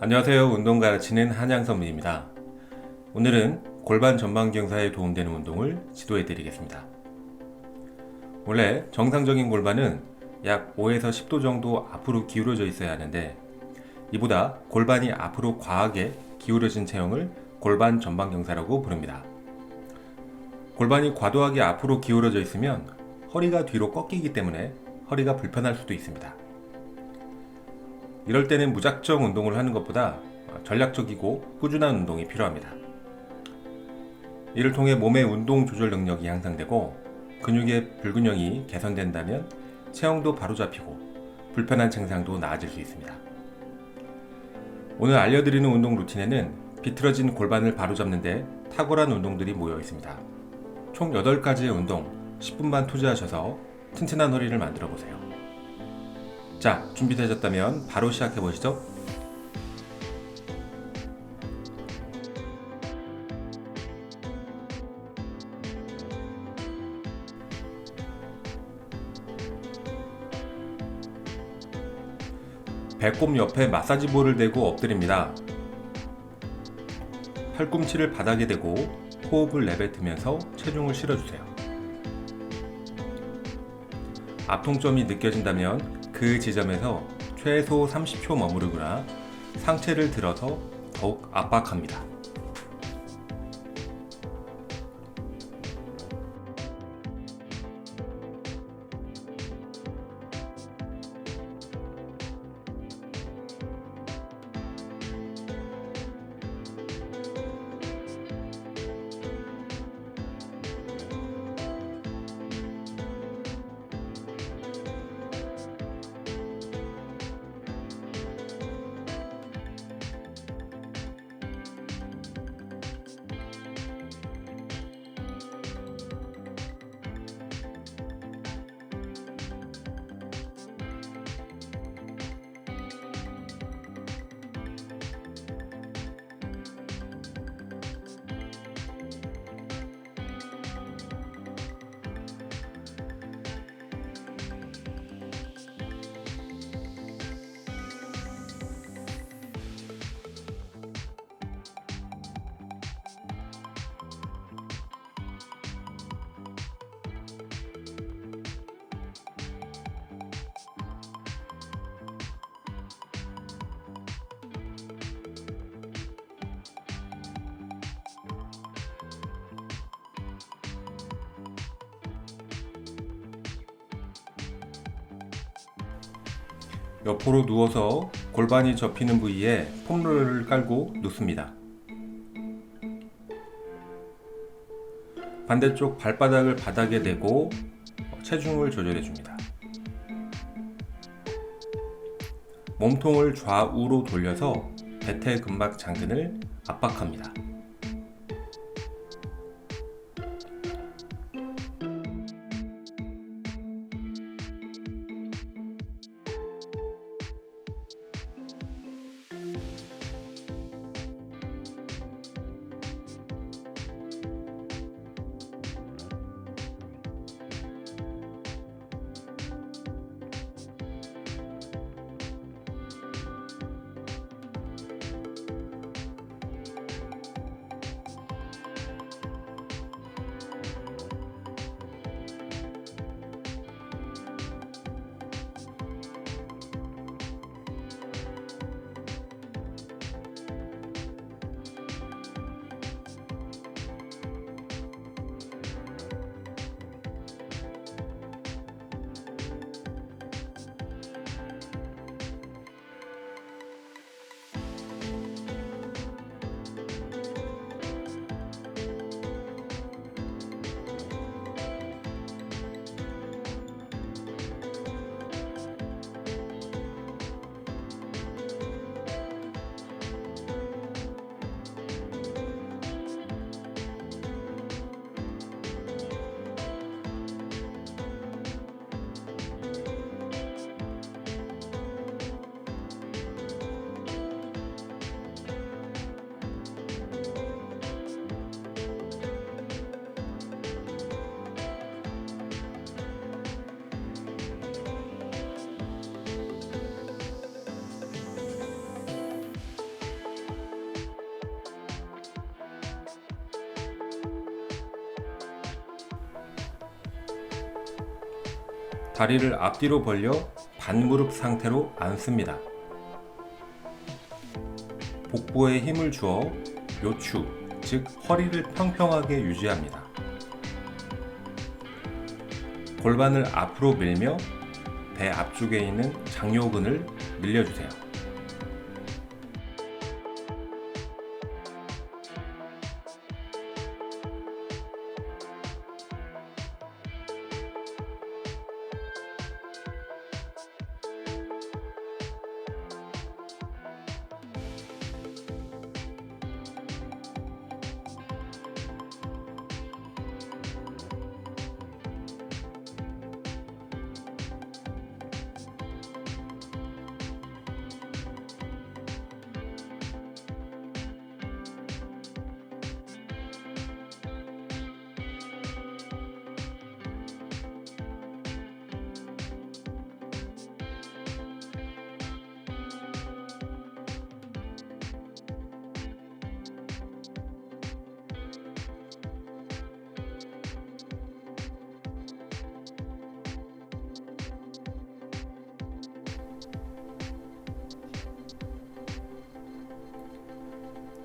안녕하세요. 운동 가르치는 한양선문입니다. 오늘은 골반 전방 경사에 도움되는 운동을 지도해 드리겠습니다. 원래 정상적인 골반은 약 5에서 10도 정도 앞으로 기울어져 있어야 하는데 이보다 골반이 앞으로 과하게 기울어진 체형을 골반 전방 경사라고 부릅니다. 골반이 과도하게 앞으로 기울어져 있으면 허리가 뒤로 꺾이기 때문에 허리가 불편할 수도 있습니다. 이럴 때는 무작정 운동을 하는 것보다 전략적이고 꾸준한 운동이 필요합니다. 이를 통해 몸의 운동 조절 능력이 향상되고 근육의 불균형이 개선된다면 체형도 바로잡히고 불편한 증상도 나아질 수 있습니다. 오늘 알려드리는 운동 루틴에는 비틀어진 골반을 바로잡는데 탁월한 운동들이 모여 있습니다. 총 8가지의 운동 10분만 투자하셔서 튼튼한 허리를 만들어 보세요. 자, 준비되셨다면 바로 시작해 보시죠. 배꼽 옆에 마사지 볼을 대고 엎드립니다. 팔꿈치를 바닥에 대고 호흡을 내뱉으면서 체중을 실어주세요. 압통점이 느껴진다면 그 지점에서 최소 30초 머무르거나 상체를 들어서 더욱 압박합니다. 옆으로 누워서 골반이 접히는 부위에 폼롤러를 깔고 눕습니다. 반대쪽 발바닥을 바닥에 대고 체중을 조절해 줍니다. 몸통을 좌우로 돌려서 대퇴근막 장근을 압박합니다. 다리를 앞뒤로 벌려 반무릎 상태로 앉습니다. 복부에 힘을 주어 요추, 즉 허리를 평평하게 유지합니다. 골반을 앞으로 밀며 배 앞쪽에 있는 장요근을 늘려주세요.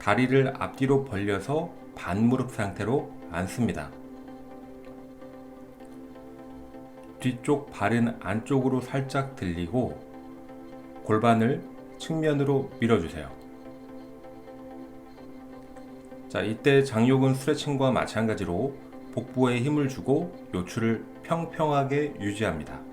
다리를 앞뒤로 벌려서 반무릎 상태로 앉습니다. 뒤쪽 발은 안쪽으로 살짝 들리고 골반을 측면으로 밀어주세요. 자, 이때 장요근 스트레칭과 마찬가지로 복부에 힘을 주고 요추를 평평하게 유지합니다.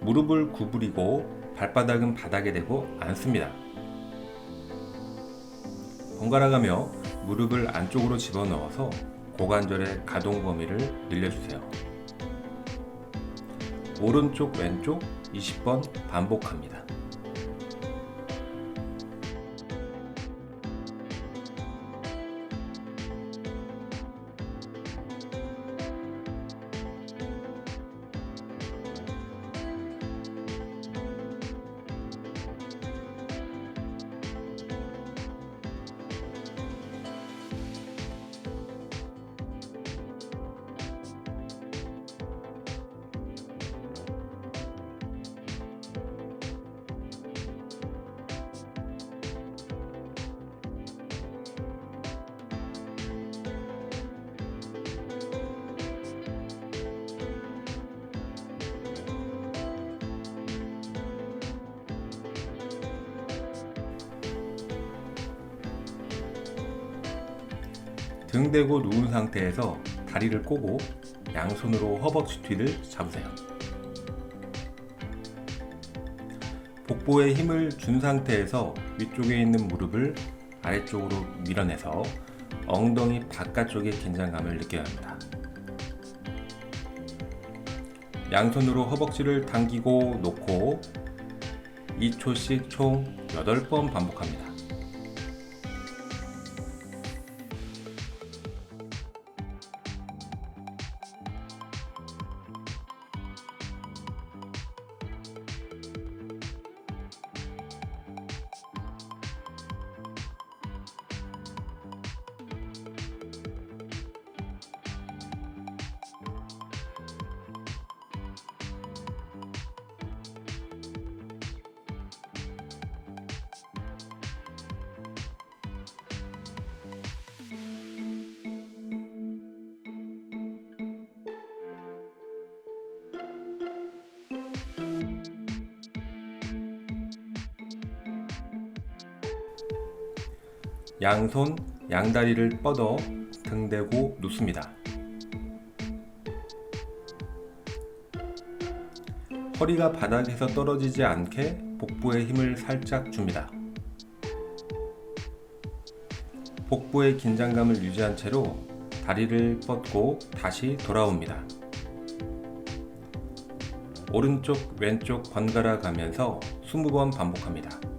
무릎을 구부리고 발바닥은 바닥에 대고 앉습니다. 번갈아 가며 무릎을 안쪽으로 집어넣어서 고관절의 가동 범위를 늘려주세요. 오른쪽 왼쪽 20번 반복합니다. 등 대고 누운 상태에서 다리를 꼬고 양손으로 허벅지 뒤를 잡으세요. 복부에 힘을 준 상태에서 위쪽에 있는 무릎을 아래쪽으로 밀어내서 엉덩이 바깥쪽의 긴장감을 느껴야 합니다. 양손으로 허벅지를 당기고 놓고 2초씩 총 8번 반복합니다. 양손, 양다리를 뻗어 등 대고 눕습니다. 허리가 바닥에서 떨어지지 않게 복부에 힘을 살짝 줍니다. 복부의 긴장감을 유지한 채로 다리를 뻗고 다시 돌아옵니다. 오른쪽, 왼쪽 번갈아 가면서 20번 반복합니다.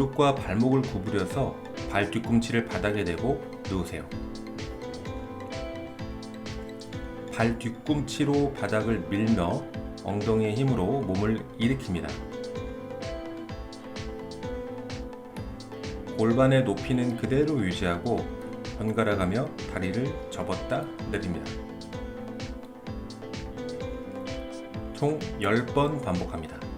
무릎과 발목을 구부려서 발 뒤꿈치를 바닥에 대고 누우세요. 발 뒤꿈치로 바닥을 밀며 엉덩이의 힘으로 몸을 일으킵니다. 골반의 높이는 그대로 유지하고 번갈아 가며 다리를 접었다 내립니다. 총 10번 반복합니다.